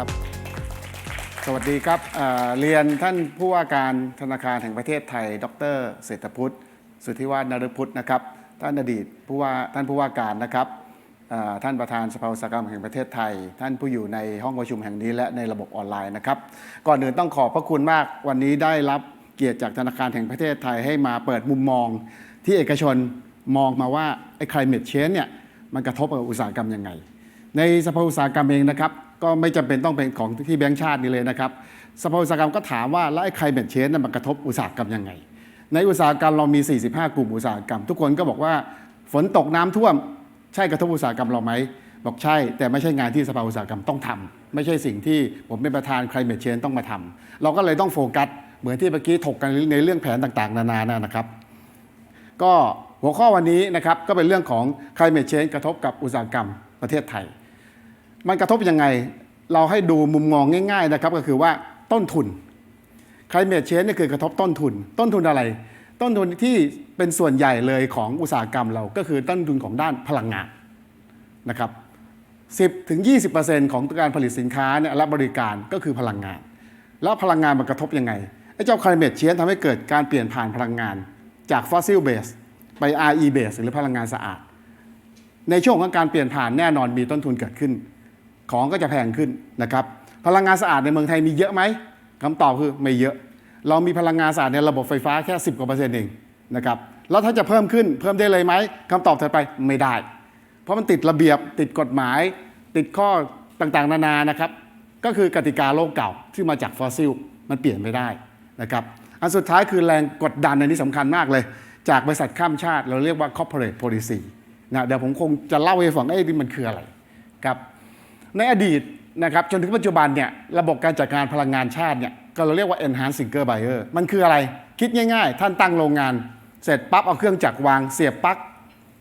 ครับ สวัสดีครับเเรียนท่านผู้ว่าการธนาคารแห่งประเทศไทย ดรเศรษฐพุทธ สุทธิวาฒนรพุทธนะครับ ท่านอดีตผู้ว่าท่านผู้ว่าการนะครับท่านประธานสภาอุตสาหกรรมแห่งประเทศไทย ท่านผู้อยู่ในห้องประชุมแห่งนี้และในระบบออนไลน์นะครับ ก่อนอื่นต้องขอบพระคุณมากวันนี้ได้รับเกียรติจากธนาคารแห่งประเทศไทยให้มาเปิดมุมมอง ที่เอกชนมองมาว่าไอ้ climate change เนี่ยมันกระทบกับอุตสาหกรรมยังไง ในสภาอุตสาหกรรมเองนะครับ ก็ไม่จำเป็นต้องเป็นของที่แบงก์ชาตินี่เลยนะครับสภาอุตสาหกรรมก็ถามว่าแล้วไอ้ไคลเม c เชนนั้นมันกระทบอุตสาหกรรมยังไง ในอุตสาหกรรมเรามี 45 กลุ่มอุตสาหกรรม ทุกคนก็บอกว่าฝนตกน้ำท่วมใช่กระทบอุตสาหกรรมเราไหมบอกใช่ แต่ไม่ใช่งานที่สภาอุตสาหกรรมต้องทำไม่ใช่สิ่งที่ผมเป็นประธานไคลเม c เชนต้องมาทำเราก็เลยต้องโฟกัสเหมือนที่เมื่อกี้ถกกันในเรื่องแผนต่างๆ นานานะครับ ก็หัวข้อวันนี้นะครับก็เป็นเรื่องของ climate change กระทบกับอุตสาหกรรมประเทศไทย มันกระทบยังไง เราให้ดูมุมมองง่าย ๆนะครับ ก็คือว่าต้นทุน climate change นี่คือกระทบต้นทุน ต้นทุนอะไร ต้นทุนที่เป็นส่วนใหญ่เลยของอุตสาหกรรมเราก็คือต้นทุนของด้านพลังงานนะครับ10ถึง20%ของการผลิตสินค้าเนี่ยและบริการก็คือพลังงาน แล้วพลังงานมันกระทบยังไงไอ้เจ้า climate change ทำให้เกิดการเปลี่ยนผ่านพลังงาน จาก fossil base ไป RE base หรือพลังงานสะอาด ในช่วงของการเปลี่ยนผ่านแน่นอนมีต้นทุนเกิดขึ้น ของก็จะแพงขึ้นนะครับ พลังงานสะอาดในเมืองไทยมีเยอะไหมคำตอบคือไม่เยอะ เรามีพลังงานสะอาดในระบบไฟฟ้าแค่ 10กว่าเปอร์เซ็นต์เองนะครับแล้วถ้าจะเพิ่มขึ้นเพิ่มได้เลยไหมคำตอบถัดไปไม่ได้ เพราะมันติดระเบียบติดกฎหมาย ติดข้อต่างๆ นานานะครับ ก็คือกติกาโลกเก่าที่มาจากฟอสซิลมันเปลี่ยนไม่ได้นะครับอันสุดท้ายคือแรงกดดันอันนี้สำคัญมากเลย จากบริษัทข้ามชาติ เราเรียกว่า corporate policy นะเดี๋ยวผมคงจะเล่าให้ฟังเอ้นี่มันคืออะไรครับ ในอดีตนะครับจนถึงปัจจุบันเนี่ยระบบการจัดการพลังงานชาติเนี่ยก็เราเรียกว่า enhanced single buyer มันคืออะไรคิดง่ายๆ ท่านตั้งโรงงาน เสร็จปั๊บเอาเครื่องจักรวางเสียบปลั๊ก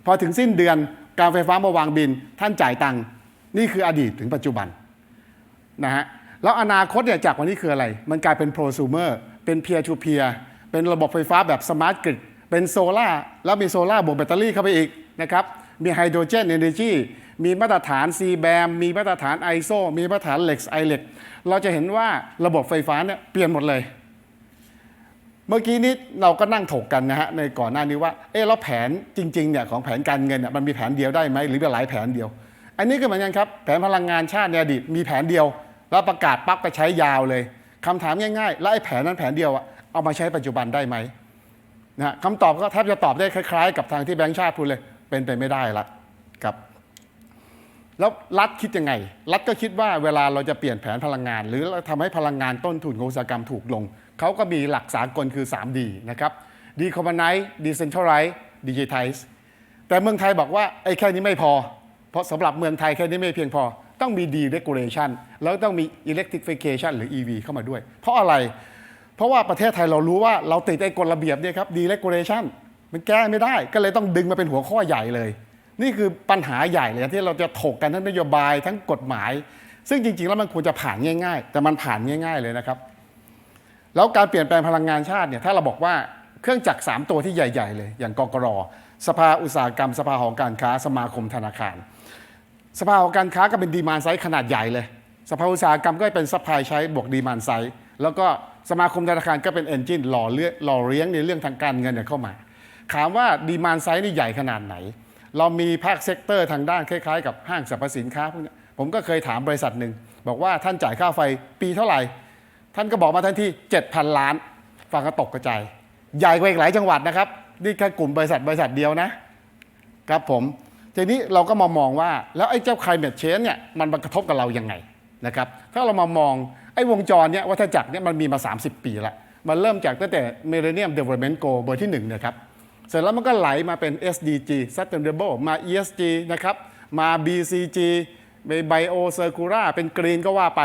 พอถึงสิ้นเดือนการไฟฟ้ามาวางบิน ท่านจ่ายตังค์นี่คืออดีตถึงปัจจุบันนะฮะแล้วอนาคตเนี่ยจากวันนี้คืออะไร มันกลายเป็น prosumer เป็น peer to peer เป็นระบบไฟฟ้าแบบ smart grid เป็นโซล่าแล้วมีโซล่าบวกแบตเตอรี่เข้าไปอีกนะครับมีไฮโดรเจนเอเนจี มีมาตรฐาน c b a m มีมาตรฐาน ISO มีมาตรฐาน Lex i l e x เราจะเห็นว่าระบบไฟฟ้าเนี่ยเปลี่ยนหมดเลย เมื่อกี้นี้เราก็นั่งถกกันนะฮะในก่อนหน้านี้ว่า เออแล้วแผนจริงๆเนี่ยของแผนการเงินเนี่ยมันมีแผนเดียวได้ไหมหรือเป็นหลายแผนเดียว อันนี้ก็เหมือนกันครับแผนพลังงานชาติในอดีตมีแผนเดียว แล้วประกาศปั๊บไปใช้ยาวเลยคำถามง่ายๆ แล้วไอ้แผนนั้นแผนเดียวอะเอามาใช้ปัจจุบันได้ไหมนะฮะคำตอบก็แทบจะตอบได้คล้ายๆ กับทางที่แบงค์ชาติพูดเลย เป็นไปไม่ได้ละครับ แล้วรัฐคิดยังไง รัฐก็คิดว่าเวลาเราจะเปลี่ยนแผนพลังงาน หรือเราทำให้พลังงานต้นทุนของอุตสาหกรรมถูกลง เขาก็มีหลักสากลคือ 3D นะครับ Decarbonize Decentralize Digitize แต่เมืองไทยบอกว่าไอ้แค่นี้ไม่พอ เพราะสำหรับเมืองไทยแค่นี้ไม่เพียงพอ ต้องมี deregulation แล้วต้องมี electrification หรือ EV เข้ามาด้วย เพราะอะไร เพราะว่าประเทศไทยเรารู้ว่าเราติดไอ้กฎระเบียบเนี่ยครับ deregulation มันแก้ไม่ได้ ก็เลยต้องดึงมาเป็นหัวข้อใหญ่เลย นี่คือปัญหาใหญ่เลยที่เราจะถกกันทั้งนโยบายทั้งกฎหมาย ซึ่งจริง ๆ แล้วมันควรจะผ่านง่าย ๆ แต่มันผ่านง่าย ๆเลยนะครับ แล้วการเปลี่ยนแปลงพลังงานชาติเนี่ยถ้าเราบอกว่าเครื่องจักรสามตัวที่ใหญ่ ๆ เลย อย่างกกรสภาอุตสาหกรรม สภาหอการค้าสมาคมธนาคาร สภาหอการค้าก็เป็นดีมานไซส์ขนาดใหญ่เลย สภาอุตสาหกรรมก็เป็นซัพพลายใช้บวกดีมานไซส์แล้วก็สมาคมธนาคารก็เป็นเอนจินหล่อเลี้ยงหล่อเลี้ยงในเรื่องทางการเงินเนี่ยเข้ามาถามว่าดีมานไซส์นี่ใหญ่ขนาดไหน เรามีภาคเซกเตอร์ทางด้านคล้ายๆ กับห้างสรรพสินค้าพวกนี้ผมก็เคยถามบริษัทหนึ่งบอกว่าท่านจ่ายค่าไฟปีเท่าไหร่ ท่านก็บอกมาทันที7,000 ล้าน ฟังก็ตกกระจายใหญ่กว่าอีกหลายจังหวัดนะครับ นี่แค่กลุ่มบริษัทบริษัทเดียวนะครับผมทีนี้เราก็มามองว่าแล้วไอ้เจ้า climate change เนี่ยมันกระทบกับเรายังไงนะครับถ้าเรามามองไอ้วงจรเนี่ยวัฏจักรเนี่ยมันมีมา 30 ปีละมันเริ่มจากตั้งแต่ Millennium Development Goal เบอร์ที่1นะครับ เสร็จแล้วมันก็ไหลมาเป็น SDG Sustainable มา ESG นะครับ มา BCG ไป Bio Circular เป็น Green ก็ว่าไป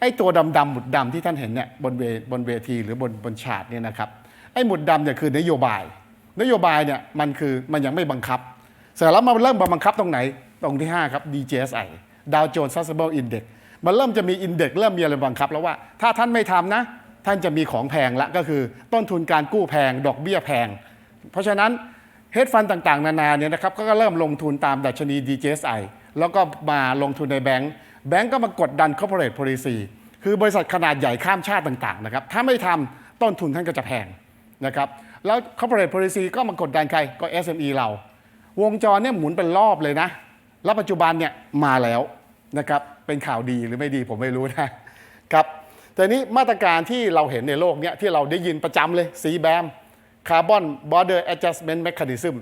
ไอ้ตัวดำๆหมุดดำที่ท่านเห็นเนี่ยบนเวบนเวทีหรือบนบนฉากเนี่ยนะครับ ไอ้หมุดดำเนี่ยคือนโยบาย นโยบายเนี่ยมันคือมันยังไม่บังคับ เสร็จแล้วมาเริ่มบังคับตรงไหน ตรงที่ 5 ครับ DJSI Dow Jones Sustainable Index มันเริ่มจะมีอินเด็กซ์เริ่มมีอะไรบังคับ แล้วว่าถ้าท่านไม่ทำนะ ท่านจะมีของแพงละก็คือ ต้นทุนการกู้แพง ดอกเบี้ยแพง เพราะฉะนั้นเฮดฟันต่างๆ นานาเนี่ยนะครับก็เริ่มลงทุนตามดัชนี DJSI แล้วก็มาลงทุนในแบงก์แบงก์ก็มากดดัน corporate policy คือบริษัทขนาดใหญ่ข้ามชาติต่างๆนะครับถ้าไม่ทำต้นทุนท่านก็จะแพงนะครับแล้ว corporate policy ก็มากดดันใครก็ SME เรา วงจรเนี่ยหมุนเป็นรอบเลยนะ แล้วปัจจุบันเนี่ยมาแล้วนะครับเป็นข่าวดีหรือไม่ดีผมไม่รู้นะครับแต่นี้มาตรการที่เราเห็นในโลกเนี้ยที่เราได้ยินประจำเลย CBAM Carbon Border Adjustment Mechanism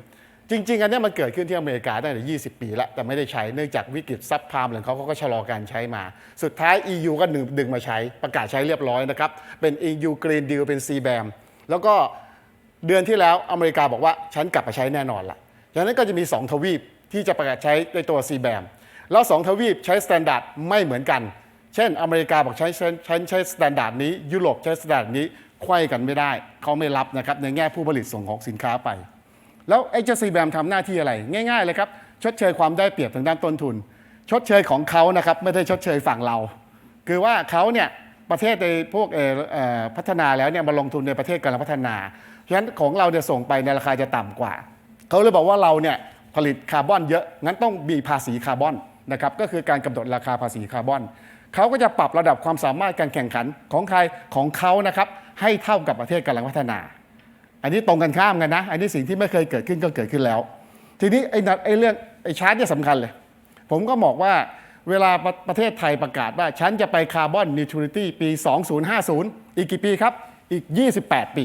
จริง ๆ อันนี้มันเกิดขึ้นที่อเมริกาได้แต่ 20 ปีแล้ว แต่ไม่ได้ใช้เนื่องจากวิกฤตซับพามของเขาเขาก็ชะลอการใช้มา สุดท้าย EU ก็ดึงดึงมาใช้ประกาศใช้เรียบร้อยนะครับ เป็น EU Green Deal เป็น CBAM แล้วก็เดือนที่แล้วอเมริกาบอกว่าฉันกลับมาใช้แน่นอนละดังนั้นก็จะมี 2 ทวีปที่จะประกาศใช้ในตัว CBAM แล้ว 2 ทวีปใช้สแตนดาร์ดไม่เหมือนกัน เช่น อเมริกาบอกใช้ใช้ใช้ใช้สแตนดาร์ดนี้ยุโรปใช้สแตนดาร์ดนี้ ไขว้กันไม่ได้เขาไม่รับนะครับในแง่ผู้ผลิตส่งของสินค้าไป แล้วไอ้เจ้าซีแบมทำหน้าที่อะไร ง่ายๆเลยครับชดเชยความได้เปรียบทางด้านต้นทุน ชดเชยของเขานะครับไม่ได้ชดเชยฝั่งเรา คือว่าเขาเนี่ยประเทศในพวกพัฒนาแล้วเนี่ยมาลงทุนในประเทศกำลังพัฒนาฉะนั้นของเราเนี่ยส่งไปในราคาจะต่ำกว่าเขาเลยบอกว่าเราเนี่ยผลิตคาร์บอนเยอะงั้นต้องมีภาษีคาร์บอนนะครับก็คือการกำหนดราคาภาษีคาร์บอน เขาก็จะปรับระดับความสามารถการแข่งขันของใครของเขานะครับให้เท่ากับประเทศกำลังพัฒนา อันนี้ตรงกันข้ามกันนะ อันนี้สิ่งที่ไม่เคยเกิดขึ้นก็เกิดขึ้นแล้ว ทีนี้ไอ้นัดไอ้เรื่องไอ้ชาร์ตเนี่ยสำคัญเลย ผมก็บอกว่าเวลาประประเทศไทยประกาศว่า ฉันจะไปคาร์บอนนิวทริตี้ปี 2050 อีกกี่ปีครับ อีก 28 ปี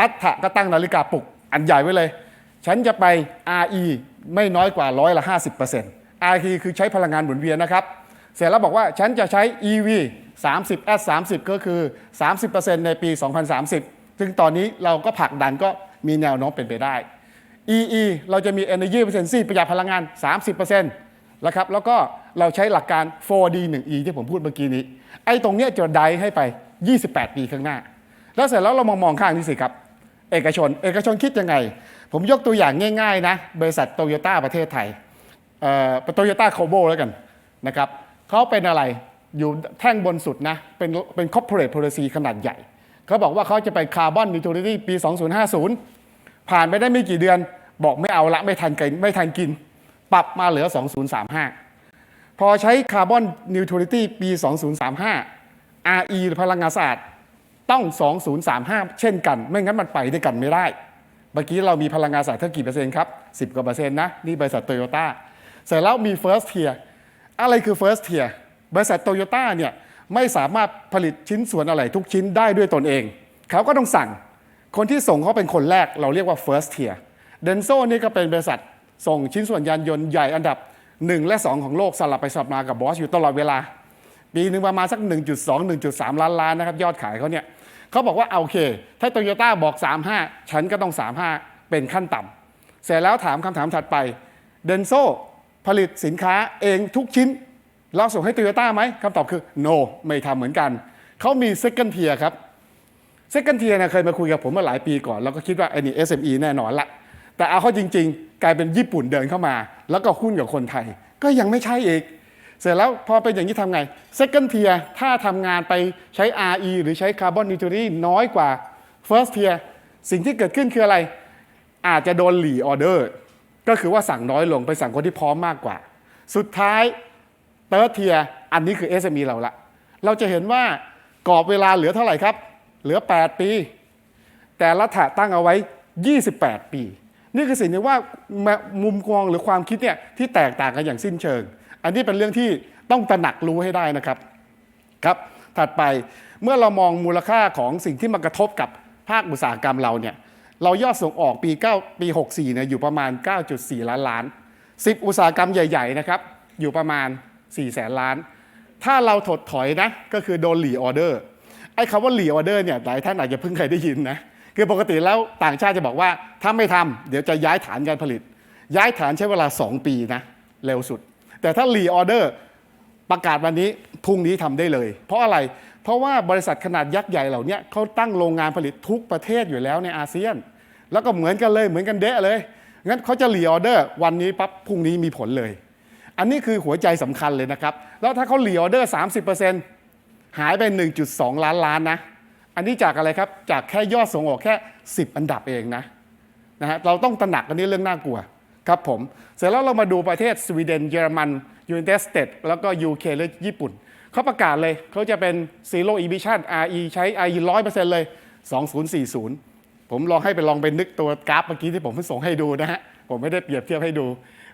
รัฐะก็ตั้งนาฬิกาปลุกอันใหญ่ไว้เลย ฉันจะไป RE ไม่น้อยกว่าร้อยละ 50% RE คือใช้พลังงานหมุนเวียนนะครับ เสร็จแล้วบอกว่าฉันจะใช้ EV 30 S 30ก็คือ 30%ในปี 2030 ซึ่งตอนนี้เราก็ผลักดันก็มีแนวโน้มเป็นไปได้ EE เราจะมี Energy Efficiency ประหยัดพลังงาน 30%นะครับแล้วก็เราใช้หลักการ 4D 1E ที่ผมพูดเมื่อกี้นี้ ไอ้ตรงเนี้ยจะได้ให้ไป 28 ปีข้างหน้า แล้วเสร็จแล้วเรามองมองข้างนี้สิครับ เอกชน เอกชนคิดยังไง ผมยกตัวอย่างง่าย ๆ นะ บริษัทโตโยต้าประเทศไทยโตโยต้าโคโบแล้วกันนะครับ เขาเป็นอะไรอยู่แท่งบนสุดนะ เป็นเป็น corporate policy ขนาดใหญ่ เขาบอกว่าเขาจะไปคาร์บอนนิวทรัลิตี้ปี 2050 ผ่านไปได้ไม่กี่เดือน บอกไม่เอาละไม่ทันกินไม่ทันกิน ปรับมาเหลือ 2035 พอใช้คาร์บอนนิวทรัลิตี้ปี 2035 RE หรือพลังงานสะอาดต้อง 2035 เช่นกัน ไม่งั้นมันไปด้วยกันไม่ได้ เมื่อกี้เรามีพลังงานสะอาดเท่ากี่เปอร์เซ็นต์ครับ 10 กว่าเปอร์เซ็นต์นะ นี่บริษัทโตโยต้า เสร็จแล้วมี first tier อะไรคือ first tier บริษัทโตโยต้าเนี่ยไม่สามารถผลิตชิ้นส่วนอะไรทุกชิ้นได้ด้วยตนเอง เขาก็ต้องสั่ง คนที่ส่งเขาเป็นคนแรกเราเรียกว่า first tier เดนโซนี่ก็เป็นบริษัทส่งชิ้นส่วนยานยนต์ใหญ่อันดับ 1 และ 2 ของโลกสลับไปสลับมากับบอสอยู่ตลอดเวลา ปีหนึ่งประมาณสัก 1.2 1.3 ล้านล้านนะครับยอดขายเขาเนี่ยเขาบอกว่าเอาโอเค ถ้าโตโยต้าบอก 35 ฉันก็ต้อง 35 เป็นขั้นต่ำเสร็จแล้วถามคำถามถัดไปเดนโซ ผลิตสินค้าเองทุกชิ้น เราส่งให้โตโยต้าไหมคำตอบคือ no ไม่ทำเหมือนกัน เขามี second tier ครับ second tier นะเคยมาคุยกับผมมาหลายปีก่อน แล้วก็คิดว่าไอ้นี่ SME แน่นอนละ แต่เอาเข้าจริง ๆ กลายเป็นญี่ปุ่นเดินเข้ามา แล้วก็หุ้นกับคนไทย ก็ยังไม่ใช่อีก เสร็จแล้วพอเป็นอย่างนี้ทำไง second tier ถ้าทำงานไปใช้ RE หรือใช้ carbon neutrality น้อยกว่า first tier สิ่งที่เกิดขึ้นคืออะไร อาจจะโดนหลีออเดอร์ ก็คือว่าสั่งน้อยลงไปสั่งคนที่พร้อมมากกว่า สุดท้ายเติร์ดเทียอันนี้คือ SME เราละเราจะเห็นว่ากรอบเวลาเหลือเท่าไหร่ครับ เหลือ 8 ปี แต่รัฐะตั้งเอาไว้ 28 ปี นี่คือสิ่งที่ว่ามุมมองหรือความคิดเนี่ยที่แตกต่างกันอย่างสิ้นเชิง อันนี้เป็นเรื่องที่ต้องตระหนักรู้ให้ได้นะครับครับ ถัดไปเมื่อเรามองมูลค่าของสิ่งที่มากระทบกับภาคอุตสาหกรรมเราเนี่ย เรายอดส่งออกปี 9 ปี 64เนี่ยอยู่ประมาณ 9.4 ล้านล้าน 10 อุตสาหกรรมใหญ่ๆนะครับอยู่ประมาณ 4 แสนล้าน ถ้าเราถดถอยนะก็คือโดนหลีออเดอร์ ไอ้คำว่าหลีออเดอร์เนี่ยหลายท่านอาจจะเพิ่งเคยได้ยินนะ คือปกติแล้วต่างชาติจะบอกว่าถ้าไม่ทำเดี๋ยวจะย้ายฐานการผลิต ย้ายฐานใช้เวลา 2 ปีนะเร็วสุด แต่ถ้าหลีออเดอร์ประกาศวันนี้พรุ่งนี้ทำได้เลย เพราะอะไร เพราะว่าบริษัทขนาดยักษ์ใหญ่เหล่านี้เขาตั้งโรงงานผลิตทุกประเทศอยู่แล้วในอาเซียน แล้วก็เหมือนกันเลยเหมือนกันเดะเลยงั้นเขาจะรีออเดอร์วันนี้ปั๊บพรุ่งนี้มีผลเลย อันนี้คือหัวใจสำคัญเลยนะครับ แล้วถ้าเขารีออเดอร์ 30%หายไป 1.2 ล้านล้านนะ อันนี้จากอะไรครับ จากแค่ยอดส่งออกแค่ 10 อันดับเองนะนะฮะเราต้องตระหนักอันนี้เรื่องน่ากลัวครับผม เสร็จแล้วเรามาดูประเทศสวีเดนเยอรมันยู n นเต็ดสเตทแล้วก็ UK และญี่ปุ่น เขาประกาศเลยเขาจะเป็น Zero Emission RE ใช้ RE 100%เลย 2040 ผมลองให้ไปลองไปนึกตัวกราฟเมื่อกี้ที่ผมเพิ่งส่งให้ดูนะฮะ ผมไม่ได้เปรียบเทียบให้ดู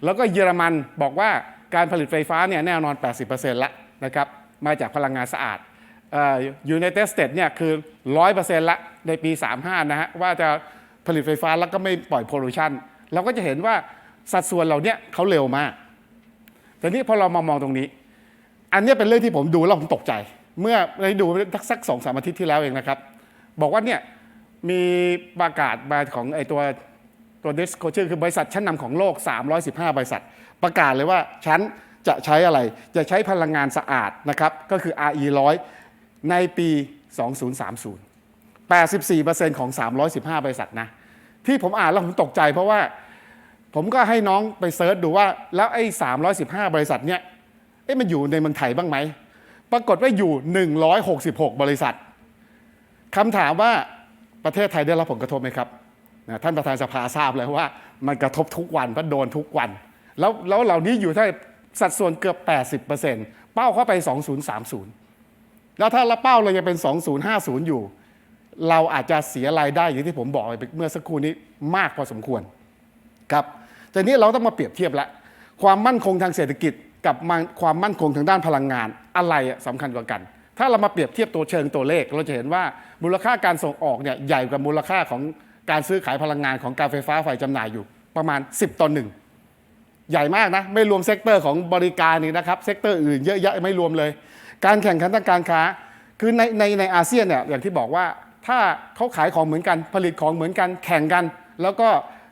แล้วก็เยอรมันบอกว่าการผลิตไฟฟ้าเนี่ยแน่นอน 80%ละนะครับ มาจากพลังงานสะอาดยูเนเต็ดสเตทเนี่ยคือ 100%ละในปี 35 นะฮะ ว่าจะผลิตไฟฟ้าแล้วก็ไม่ปล่อยพลูชันเราก็จะเห็นว่าสัดส่วนเหล่าเนี้ยเขาเร็วมากแต่นี่พอเรามามองตรงนี้ อันนี้เป็นเรื่องที่ผมดูแล้วผมตกใจ เมื่อได้ดูสักสองสามอาทิตย์ที่แล้วเองนะครับ บอกว่าเนี่ยมีประกาศมาของไอตัวตัวดิสโคชื่อคือบริษัทชั้นนำของโลก 315 บริษัท ประกาศเลยว่าฉันจะใช้อะไรจะใช้พลังงานสะอาดนะครับ ก็คือ RE 100ในปี 2030 84%ของ 315 บริษัทนะ ที่ผมอ่านแล้วผมตกใจเพราะว่าผมก็ให้น้องไปเซิร์ชดูว่า แล้วไอ้ 315 บริษัทเนี่ย เอ๊ะมันอยู่ในเมืองไทยบ้างไหม ปรากฏว่าอยู่ 166 บริษัทคำถามว่าประเทศไทยได้รับผลกระทบไหมครับนะท่านประธานสภาทราบเลยว่า มันกระทบทุกวันเพราะโดนทุกวัน แล้วแล้วเหล่านี้อยู่ที่สัดส่วนเกือบ 80%เป้าเข้าไป 2030 แล้วถ้าละเป้าเรายังเป็น 2050 อยู่ เราอาจจะเสียรายได้อย่างที่ผมบอกไปเมื่อสักครู่นี้มากพอสมควรครับแต่นี้เราต้องมาเปรียบเทียบแล้วความมั่นคงทางเศรษฐกิจ กับความมั่นคงทางด้านพลังงานอะไรอะสำคัญกว่ากัน ถ้าเรามาเปรียบเทียบตัวเชิงตัวเลข เราจะเห็นว่ามูลค่าการส่งออกเนี่ยใหญ่กว่ามูลค่าของการซื้อขายพลังงานของการไฟฟ้าฝ่ายจำหน่ายอยู่ประมาณ 10ต่อหนึ่งใหญ่มากนะ ไม่รวมเซกเตอร์ของบริการนี่นะครับเซกเตอร์อื่นเยอะแยะไม่รวมเลย การแข่งขันทางการค้า คือในในในอาเซียนเนี่ยอย่างที่บอกว่าถ้าเขาขายของเหมือนกันผลิตของเหมือนกันแข่งกัน แล้วก็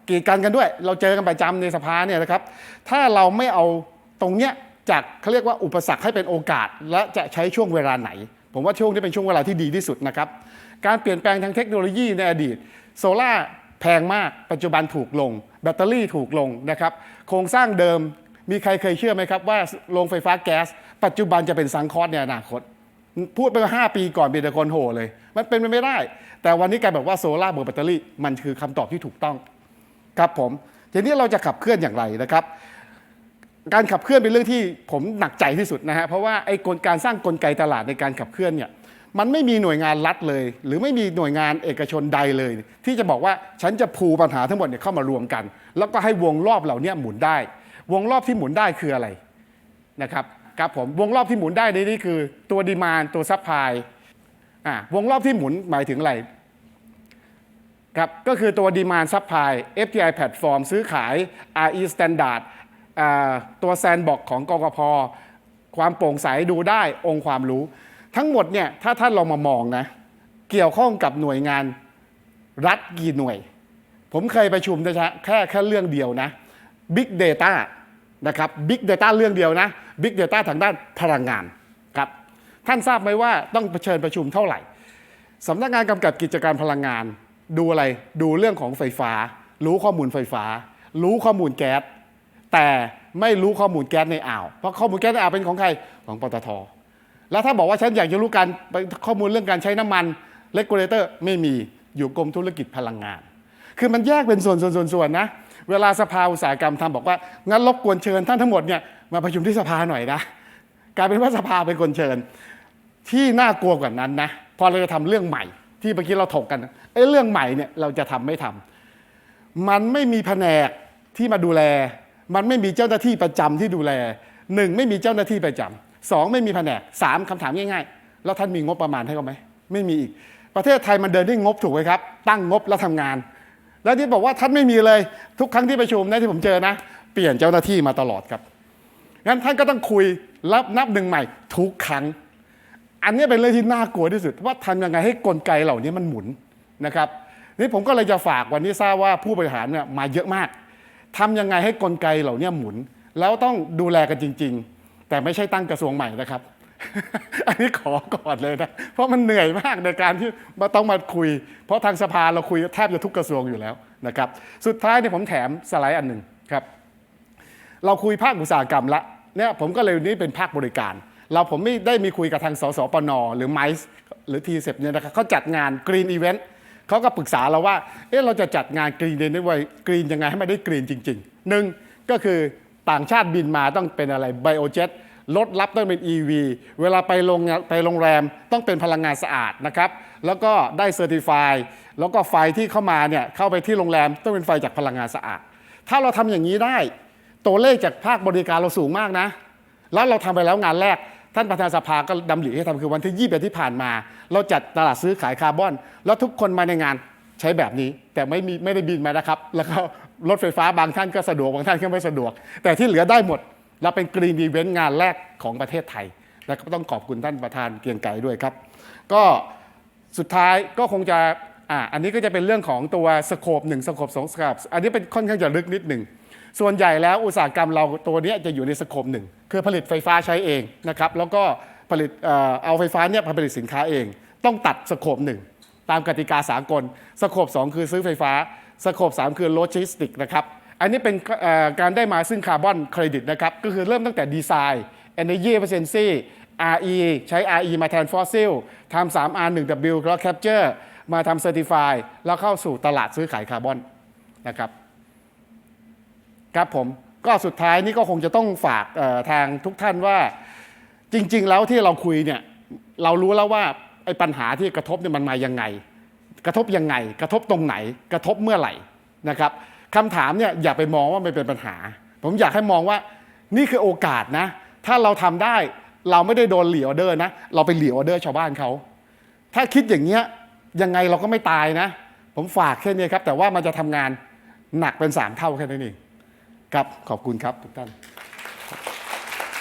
กีดกันกันด้วย เราเจอกันประจำในสภาเนี่ยนะครับ ถ้าเราไม่เอา ตรงเนี้ยจากเขาเรียกว่าอุปสรรคให้เป็นโอกาส และจะใช้ช่วงเวลาไหน ผมว่าช่วงนี้เป็นช่วงเวลาที่ดีที่สุดนะครับ การเปลี่ยนแปลงทางเทคโนโลยีในอดีตโซล่าแพงมาก ปัจจุบันถูกลง แบตเตอรี่ถูกลงนะครับ โครงสร้างเดิมมีใครเคยเชื่อไหมครับว่าโรงไฟฟ้าแก๊ส ปัจจุบันจะเป็นสังคราะห์ในอนาคต พูดไปห้าปีก่อนเป็นต่คนโหเลย มันเป็นไปไม่ได้ แต่วันนี้กลายแบบว่าโซล่าบวกแบตเตอรี่มันคือคำตอบที่ถูกต้องครับผมทีนี้เราจะขับเคลื่อนอย่างไรนะครับ การขับเคลื่อนเป็นเรื่องที่ผมหนักใจที่สุดนะฮะเพราะว่าไอ้กลการสร้างกลไกตลาดในการขับเคลื่อนเนี่ยมันไม่มีหน่วยงานรัฐเลย หรือไม่มีหน่วยงานเอกชนใดเลย ที่จะบอกว่าฉันจะพูปัญหาทั้งหมดเนี่ยเข้ามารวมกัน แล้วก็ให้วงรอบเหล่านี้หมุนได้ วงรอบที่หมุนได้คืออะไรนะครับครับผมวงรอบที่หมุนได้ในนี้คือตัวดีมานตัวซัพพลายอ่าวงรอบที่หมุนหมายถึงอะไรครับก็คือตัว Demand Supply FTI Platform ซื้อขาย RE Standard ตัว Sandbox ของกกพความโปร่งใสดูได้องค์ความรู้ ทั้งหมดเนี่ยถ้าท่านลองมามองนะ เกี่ยวข้องกับหน่วยงานรัฐกี่หน่วย ผมเคยประชุมนะฮะแค่แค่เรื่องเดียวนะ Big Data นะครับ Big Data เรื่องเดียวนะ Big Data ทางด้านพลังงานครับท่านทราบไหมว่าต้องเชิญประชุมเท่าไหร่สำนักงานกำกับกิจการพลังงาน ดูอะไรดูเรื่องของไฟฟ้า รู้ข้อมูลไฟฟ้า รู้ข้อมูลแก๊ส แต่ไม่รู้ข้อมูลแก๊สในอ่าว เพราะข้อมูลแก๊สในอ่าวเป็นของใครของปตท แล้วถ้าบอกว่าฉันอยากจะรู้การข้อมูลเรื่องการใช้น้ำมันเลกูเลเตอร์ไม่มีอยู่กรมธุรกิจพลังงาน คือมันแยกเป็นส่วนส่วนนนะ เวลาสภาอุตสาหกรรมทำบอกว่างั้นรบกวนเชิญท่านทั้งหมดเนี่ยมาประชุมที่สภาหน่อยนะกลายเป็นว่าสภาเป็นคนเชิญ ที่น่ากลัวกว่านั้นนะพอเราจะทำเรื่องใหม่ที่เมื่อกี้เราถกกันไอ้เรื่องใหม่เนี่ยเราจะทำไม่ทำมันไม่มีแผนกที่มาดูแล มันไม่มีเจ้าหน้าที่ประจำที่ดูแลหนึ่งไม่มีเจ้าหน้าที่ประจำสองไม่มีแผนกสามคำถามง่ายๆ แล้วท่านมีงบประมาณให้เขาไหมไม่มีอีก ประเทศไทยมันเดินด้วยงบถูกไหมครับ ตั้งงบแล้วทำงาน แล้วที่บอกว่าท่านไม่มีเลยทุกครั้งที่ประชุมนะที่ผมเจอนะ เปลี่ยนเจ้าหน้าที่มาตลอดครับงั้นท่านก็ต้องคุยรับนับหนึ่งใหม่ทุกครั้ง อันนี้เป็นเรื่องที่น่ากลัวที่สุด ว่าทำยังไงให้กลไกเหล่านี้มันหมุนนะครับนี่ผมก็เลยจะฝากวันนี้ทราบว่าผู้บริหารเนี่ยมาเยอะมาก ทำยังไงให้กลไกเหล่านี้หมุน แล้วต้องดูแลกันจริง ๆ แต่ไม่ใช่ตั้งกระทรวงใหม่นะครับ อันนี้ขอก่อนเลยนะ เพราะมันเหนื่อยมากในการที่มาต้องมาคุย เพราะทางสภาเราคุยแทบจะทุกกระทรวงอยู่แล้วนะครับ สุดท้ายเนี่ยผมแถมสไลด์อันหนึ่งครับ เราคุยภาคอุตสาหกรรมละเนี่ยผมก็เลยนี่เป็นภาคบริการ เราผมไม่ได้มีคุยกับทางสสปนหรือไมซ์หรือทีเซปเนี่ยนะครับเขาจัดงานกรีนอีเวนต์ เขาก็ปรึกษาเราว่า เอ๊ะเราจะจัดงานกรีนเดนได้ไวกรีนยังไงให้มันได้กรีนจริงๆหนึ่งก็คือต่างชาติบินมาต้องเป็นอะไรไบโอเจ็ตรถรับต้องเป็น EV เวลาไปโรงไปโรงแรมต้องเป็นพลังงานสะอาดนะครับ แล้วก็ได้เซอร์ติฟายแล้วก็ไฟที่เข้ามาเนี่ยเข้าไปที่โรงแรมต้องเป็นไฟจากพลังงานสะอาด ถ้าเราทำอย่างนี้ได้ ตัวเลขจากภาคบริการเราสูงมากนะ แล้วเราทำไปแล้วงานแรก ท่านประธานสภาก็ดำริให้ทำคือวันที่21ที่ผ่านมา เราจัดตลาดซื้อขายคาร์บอน แล้วทุกคนมาในงานใช้แบบนี้ แต่ไม่มีไม่ได้บินมานะครับ แล้วก็รถไฟฟ้าบางท่านก็สะดวกบางท่านก็ไม่สะดวก แต่ที่เหลือได้หมด เราเป็นกรีนอีเวนต์งานแรกของประเทศไทยและก็ต้องขอบคุณท่านประธานเกียงไกรด้วยครับ ก็สุดท้ายก็คงจะอ่าอันนี้ก็จะเป็นเรื่องของตัวสโคปหนึ่งสโคปสองสโคปอันนี้เป็นค่อนข้างจะลึกนิดหนึ่ง ส่วนใหญ่แล้วอุตสาหกรรมเราตัวนี้จะอยู่ในสโคปหนึ่งคือผลิตไฟฟ้าใช้เองนะครับแล้วก็ผลิตเอาไฟฟ้าเนี่ยผลิตสินค้าเอง ต้องตัดสโคปหนึ่งตามกติกาสากลสโคปสองคือซื้อไฟฟ้าสโคปสามคือโลจิสติกนะครับอันนี้เป็นการได้มาซึ่งคาร์บอนเครดิตนะครับก็คือเริ่มตั้งแต่ดีไซน์ Energy Efficiency RE ใช้ RE มาแทนฟอสซิลทำ 3R 1W แล้ว Capture มาทำ Certify แล้วเข้าสู่ตลาดซื้อขายคาร์บอนนะครับ ครับผมก็สุดท้ายนี่ก็คงจะต้องฝากทางทุกท่านว่า จริง ๆ แล้วที่เราคุยเนี่ยเรารู้แล้วว่าไอ้ปัญหาที่กระทบเนี่ยมันมายังไง กระทบยังไง กระทบตรงไหน กระทบเมื่อไหร่นะครับคำถามเนี่ยอย่าไปมองว่ามันเป็นปัญหา ผมอยากให้มองว่านี่คือโอกาสนะ ถ้าเราทำได้เราไม่ได้โดนเหลีออเดอร์นะ เราไปเหลีออเดอร์ชาวบ้านเขา ถ้าคิดอย่างเงี้ยยังไงเราก็ไม่ตายนะ ผมฝากแค่นี้ครับ แต่ว่ามันจะทำงานหนักเป็นสามเท่าแค่นั้นเอง ครับขอบคุณครับทุกท่าน